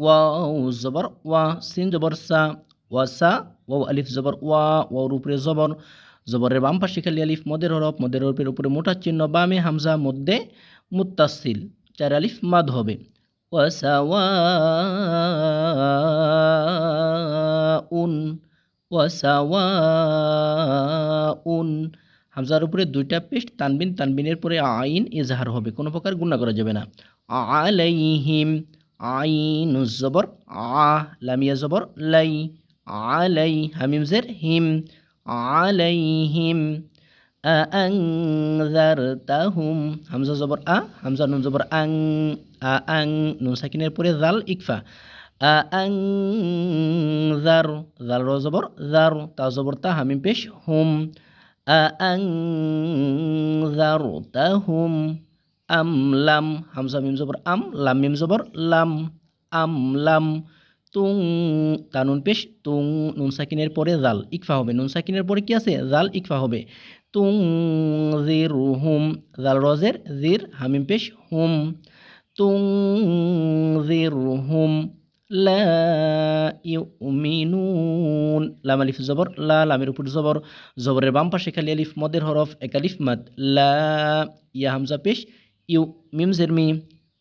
Wow জবর ওয়া scene জবর সা ওয়াসা ওয়াও আলিফ জবর ওয়া ওয়ার উপরে জবর জবরের বাম পাশে খালি আলিফ, মদের হরফ, মদের হরফের উপরে মোটা চিহ্ন, বামে হামজা, মধ্যে মুত্তাসিল। চার আলিফ, মাদ হবে। ওয়াসাওয়াউন ওয়াসাওয়াউন হামজার উপরে দুইটা পেস্ট, তানবিন, তানবিনের পরে আইন, ইজহার হবে। কোনো প্রকার গুণা করা যাবে না। আলাইহিম। আইন জবর আ লামিয়া জবর লাই আলাই হামিম জের হিম আলাইহিম আংজারতাহুম হামজা জবর আ হামজা নুন জবর আং আ আং নুন সাকিনের পরে জাল ইকফা আ আং জার জাল র জবর জার তা জবর তা হামিম আম লাম হামজা মিম জবর আম লাম মিম জবর লাম আম লাম তুং তানুন পেশ তুং নুন সাকিনের পরে জাল ইকফা হবে নুন সাকিনের পরে কি আছে জাল ইকফা হবে তুং জির হুম জাল রজের জির হামিম পেশ হুম তুং জির হুম লা লাম আলিফ জবর লা লামের উপর জবর জবরের বাম পাশে খালি আলিফ মদের হরফ এক আলিফ মাদ লা ইয়া হামজা পেশ ইউ মিম জের মি,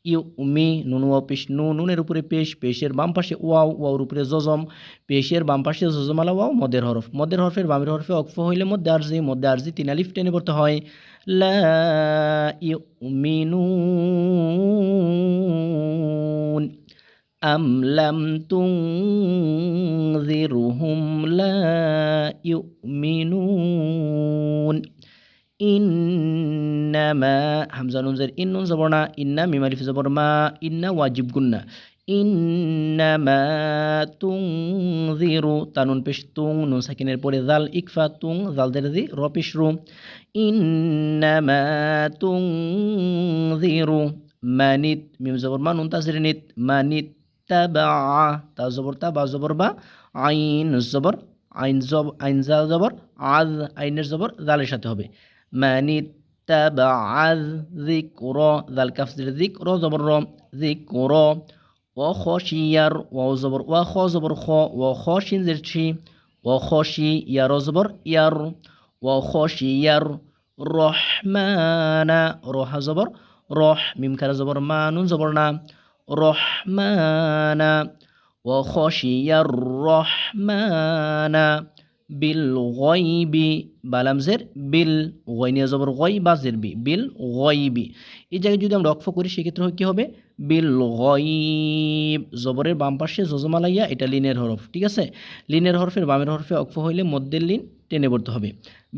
ইউ উমি নুন পেশ নু, নুনের উপরে পেশ, পেশের বাম পাশে ওয়াও, ওয়াওর উপরে জজম, পেশের বাম পাশে জজমালা ওয়াও, মদের হরফ, মদের হরফের বামের হরফে অক্ফ হইলে মধ্যে আরজি মধ্যে আরজি তিন আলিফ টেনে পড়তে হয়। লা ইউমিনুন আম লাম তুনজিরহুম লা ইউমিনুন ইন্নামা হামজা নুন জের ইন নুন জবর না, ইন্না মিম আলিফ জবর মা, ইন্না ওয়াজিব গুন্না ইন্নামা তুনজিরু তানুন পেশ তুং, নুন সাকিনের পরে জাল ইকফা তুং, জাল দের দি র পেশ রু ইন্নামা তুনজিরু, মানিত, মিম জবর মা, নুন তাজরির নিত, মানিত তাবা, তা জবর তা বা জবর বা, আইন জবর, আইন জব, আইন জাল জবর, আজ আইনের জবর, জালের সাথে হবে। মানিত তাবা আজ যিকর জাল কাফ যিকর জবর র যিকর ও খশিয়ার ওয়াও জবর ওয়া খ জবর খ ও খশিন জিরছি ও খশি ইয়ার জবর ইয়ার ও খশিয়ার রহমানা রহা জবর রহ মিম বিল গয়বি বালামজের বিল গয়নিয়া জবর গয় বা জেরবি বিল গয়বি এই জায়গায় যদি আমরা অক্ষ করি, সেক্ষেত্রে কী হবে? বিল গয়ব জবরের বাম পাশে জজমালাইয়া এটা লিনের হরফ, ঠিক আছে? লিনের হরফের বামের হরফে অক্ষ হইলে মধ্যের লিন টেনে পড়তে হবে।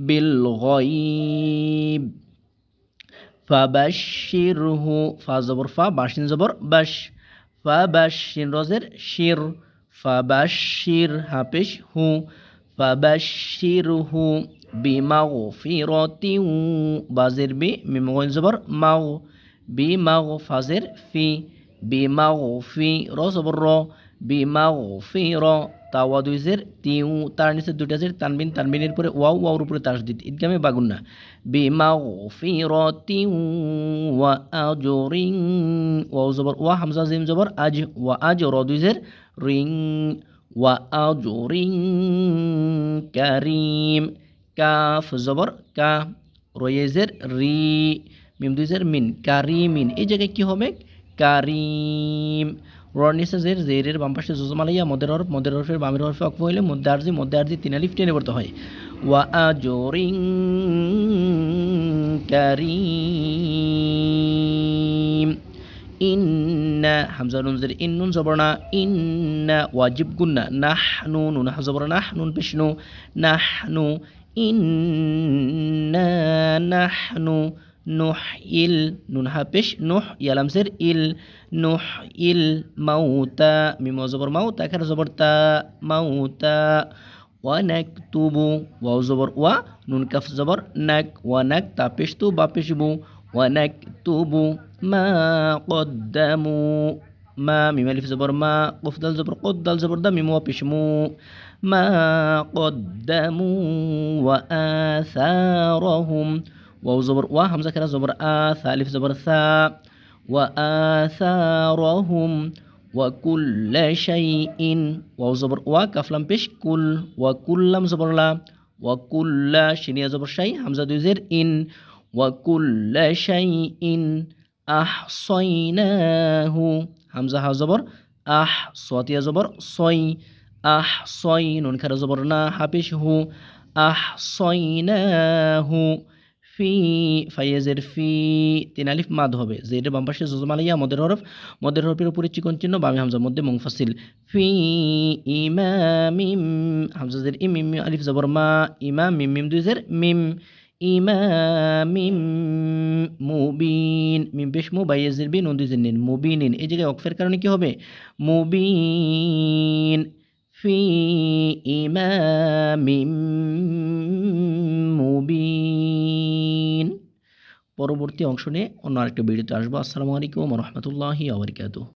বিল গয়ব ফাবাশিরহু ফা জবর, ফা বাসিন জবর বাস ফাবাশিন রজের শির ফাবাশির হাফেশ হু ফাবাশিরহু বিমাগফিরাতিন বাজের বি মিম জবর মাগ বিমাগ ফাজের ফি বিমাগফি র জবর র বিমাগফির তাওয়া দুই জের তিউ তার নিচে দুইটা জের তানবিন তানবিনের পরে ওয়াও ওয়াওর উপরে তাসদিদ ঈদগামে বাগুন্না বিমাগফিরাতিন ওয়া আজরিন ওয়াও জবর ওয়া হামজা জিম জবর আজ ওয়া আজ র জের রিং আজরিন কারিম। কাফ জবর কা রয়েজের রি, মিম দুইজের মিন, কারিমিন। এই জায়গায় কি হবে? কারিম। রনিসা জের, জেরের বাম পাশে জোজমালাইয়া মদের হরফ, মদের হরফের বামের হরফে অক্ষ হইলে মধ্যে আরজি মধ্যে তিন আলিফ, টেনে পড়তে হয়। ওয়া আজরিন কারিম। ইন্না হামজা নুন জের ইন নুন জবরনা, ইন্না ওয়াজিব গুন্না নাহনু নুন জবর নাহ নুন পেশনু, নাহনু ইন্না নাহনু নুহিল, নুন হাফেশ নুহ ইয়ালামসের ইল, নুহ ইল মাউতা, মিম জবর মাউতা, এখানে জবর তা মাউতা ওয়ানাকতুবু ওয়াও জবর ওয়া, নুন কাফ জবর নাক ওয়ানাক তা পেশ তু বা পেশবু ওয়ানাকতুবু মা কদ্দামু মা মিম আলিফ জবর মা কফ দাল জবর কদ দাল জবর দা মিম ওয়া পেশমু মা কদ্দামু ওয়া আসারহুম ওয়াও জবর ওয়া হামজা খেরা জবর আ সালিফ জবর সা ওয়া আসারহুম ওয়াকুল্লা শাই ইন ওয়াও জবর ওয়া কাফলাম পেশ কুল ওয়াকুল্লাম জবরলা ওয়াকুল্লা শিনিয়া জবর শাই হামজা দুইজের ইন ওয়াকুল্লা শাই ইন আহ সয়নাহু হামজা হা জবর আহ সতিয়া জবর সয় আহ সয় নুন খারা জবর না হাফিস হু আহ সয়নাহু ফি ফাইয়াজের ফি তিন আলিফ মাদ হবে যে এটা বাম পাশে জজমালাইয়া মদের হরফ মদের হরফের উপরে চিকন চিহ্ন বামে হামজার মধ্যে মুংফাসিল ফি ইমামিম হামজাজের ইম ইম আলিফ জবর মা ইমাম মিম মিম দুইজের মিম ইমামিম মুবিন। মিম পেশ মু বাইয়াজের বিন নুন দুইজের নিন মুবিনিন। এই জায়গায় অক্ফের কারণে কি হবে? মুবিন। ফি ইমামিম মুবিন। পরবর্তী অংশ নিয়ে অন্য আরেকটা ভিডিওতে আসব। আসসালামু আলাইকুম রহমতুল্লাহি আবরকাতুহ